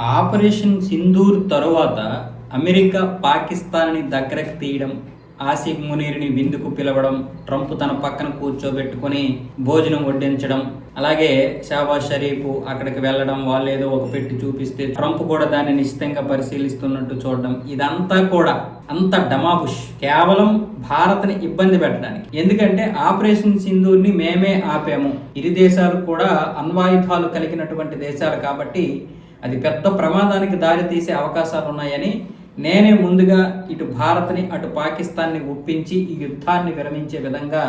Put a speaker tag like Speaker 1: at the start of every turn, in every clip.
Speaker 1: Operation Sindoor తరువాత America పాకిస్తాన్ని దగ్గరకు తీయడం ఆసిఫ్ మునీర్ని విందుకు పిలవడం ట్రంప్ తన పక్కన కూర్చోబెట్టుకొని భోజనం వడ్డించడం అలాగే షాబాజ్ షరీఫ్ అక్కడికి వెళ్ళడం వాళ్ళు ఏదో ఒక పెట్టి చూపిస్తే ట్రంప్ కూడా దాన్ని నిశ్చితంగా పరిశీలిస్తున్నట్టు చూడడం ఇదంతా కూడా అంత డమాబుష్. కేవలం భారత్ని ఇబ్బంది పెట్టడానికి. ఎందుకంటే ఆపరేషన్ సింధూర్ని మేమే ఆపాము. ఇరు దేశాలు కూడా అణ్వాయుధాలు కలిగినటువంటి దేశాలు కాబట్టి అది పెద్ద ప్రమాదానికి దారి తీసే అవకాశాలు ఉన్నాయని నేనే ముందుగా ఇటు భారత్ని అటు పాకిస్తాన్ని ఒప్పించి ఈ యుద్ధాన్ని విరమించే విధంగా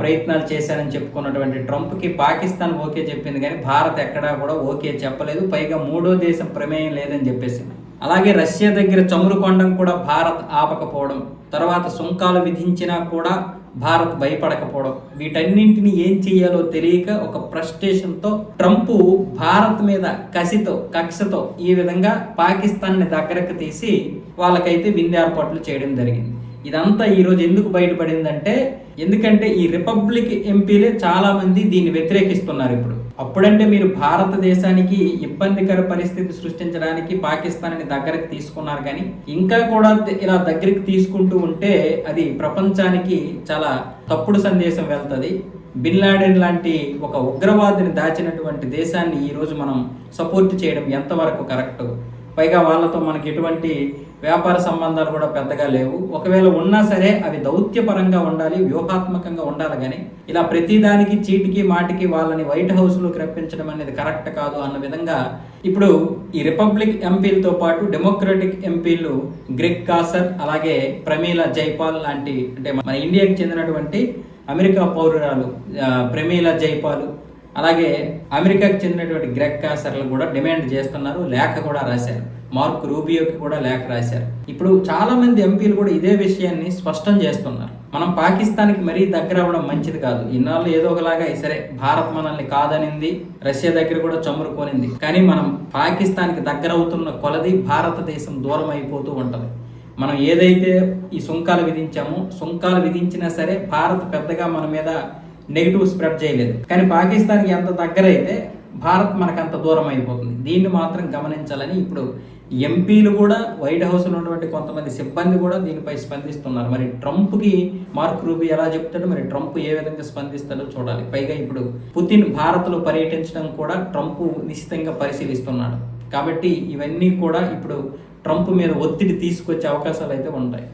Speaker 1: ప్రయత్నాలు చేశానని చెప్పుకున్నటువంటి ట్రంప్కి పాకిస్తాన్ ఓకే చెప్పింది కానీ భారత్ ఎక్కడా కూడా ఓకే చెప్పలేదు. పైగా మూడో దేశం ప్రమేయం లేదని చెప్పేసింది. అలాగే రష్యా దగ్గర చమురు కొండం కూడా భారత్ ఆపకపోవడం తర్వాత సుంకాలు విధించినా కూడా భారత్ భయపడకపోవడం వీటన్నింటిని ఏం చేయాలో తెలియక ఒక ఫ్రస్ట్రేషన్తో ట్రంప్ భారత్ మీద కసితో కక్షతో ఈ విధంగా పాకిస్తాన్ని దగ్గరకు తీసి వాళ్ళకైతే విందు ఏర్పాట్లు చేయడం జరిగింది. ఇదంతా ఈరోజు ఎందుకు బయటపడిందంటే ఎందుకంటే ఈ రిపబ్లిక్ ఎంపీలే చాలా మంది దీన్ని వ్యతిరేకిస్తున్నారు ఇప్పుడు. అప్పుడంటే మీరు భారతదేశానికి ఇబ్బందికర పరిస్థితి సృష్టించడానికి పాకిస్తాన్ని దగ్గరికి తీసుకున్నారు కానీ ఇంకా కూడా ఇలా దగ్గరికి తీసుకుంటూ ఉంటే అది ప్రపంచానికి చాలా తప్పుడు సందేశం వెళ్తుంది. బిన్ లాడెన్ లాంటి ఒక ఉగ్రవాదిని దాచినటువంటి దేశాన్ని ఈరోజు మనం సపోర్ట్ చేయడం ఎంతవరకు కరెక్ట్? పైగా వాళ్ళతో మనకి ఎటువంటి వ్యాపార సంబంధాలు కూడా పెద్దగా లేవు. ఒకవేళ ఉన్నా సరే అవి దౌత్యపరంగా ఉండాలి వ్యూహాత్మకంగా ఉండాలి కానీ ఇలా ప్రతిదానికి చీటికి మాటికి వాళ్ళని వైట్ హౌస్లోకి రప్పించడం అనేది కరెక్ట్ కాదు అన్న విధంగా ఇప్పుడు ఈ రిపబ్లిక్ ఎంపీలతో పాటు డెమోక్రటిక్ ఎంపీలు గ్రెగ్ కాసర్ అలాగే ప్రమీల జైపాల్ లాంటి అంటే మన ఇండియాకి చెందినటువంటి అమెరికా పౌరురాలు ప్రమీల జైపాల్ అలాగే అమెరికాకు చెందినటువంటి గ్రెగ్ కాసర్లు కూడా డిమాండ్ చేస్తున్నారు. లేఖ కూడా రాశారు. మార్క్ రూబియోకి కూడా లేఖ రాశారు. ఇప్పుడు చాలా మంది ఎంపీలు కూడా ఇదే విషయాన్ని స్పష్టం చేస్తున్నారు. మనం పాకిస్తాన్కి మరీ దగ్గర అవ్వడం మంచిది కాదు. ఇన్నాళ్ళు ఏదో ఒకలాగా సరే భారత్ మనల్ని కాదనింది. రష్యా దగ్గర కూడా చమురుకొనింది. కానీ మనం పాకిస్తాన్కి దగ్గర అవుతున్న కొలది భారతదేశం దూరం అయిపోతూ ఉంటుంది. మనం ఏదైతే ఈ సుంకాలు విధించామో సుంకాలు విధించినా సరే భారత్ పెద్దగా మన మీద నెగిటివ్ స్ప్రెడ్ చేయలేదు. కానీ పాకిస్తాన్కి ఎంత దగ్గర అయితే భారత్ మనకు అంత దూరం అయిపోతుంది. దీన్ని మాత్రం గమనించాలని ఇప్పుడు ఎంపీలు కూడా వైట్ హౌస్లో ఉన్నటువంటి కొంతమంది సిబ్బంది కూడా దీనిపై స్పందిస్తున్నారు. మరి ట్రంప్కి మార్క్ రూబీ ఎలా చెప్తాడు? మరి ట్రంప్ ఏ విధంగా స్పందిస్తాడో చూడాలి. పైగా ఇప్పుడు పుతిన్ భారత్లో పర్యటించడం కూడా ట్రంప్ నిశ్చితంగా పరిశీలిస్తున్నాడు. కాబట్టి ఇవన్నీ కూడా ఇప్పుడు ట్రంప్ మీద ఒత్తిడి తీసుకొచ్చే అవకాశాలు అయితే ఉంటాయి.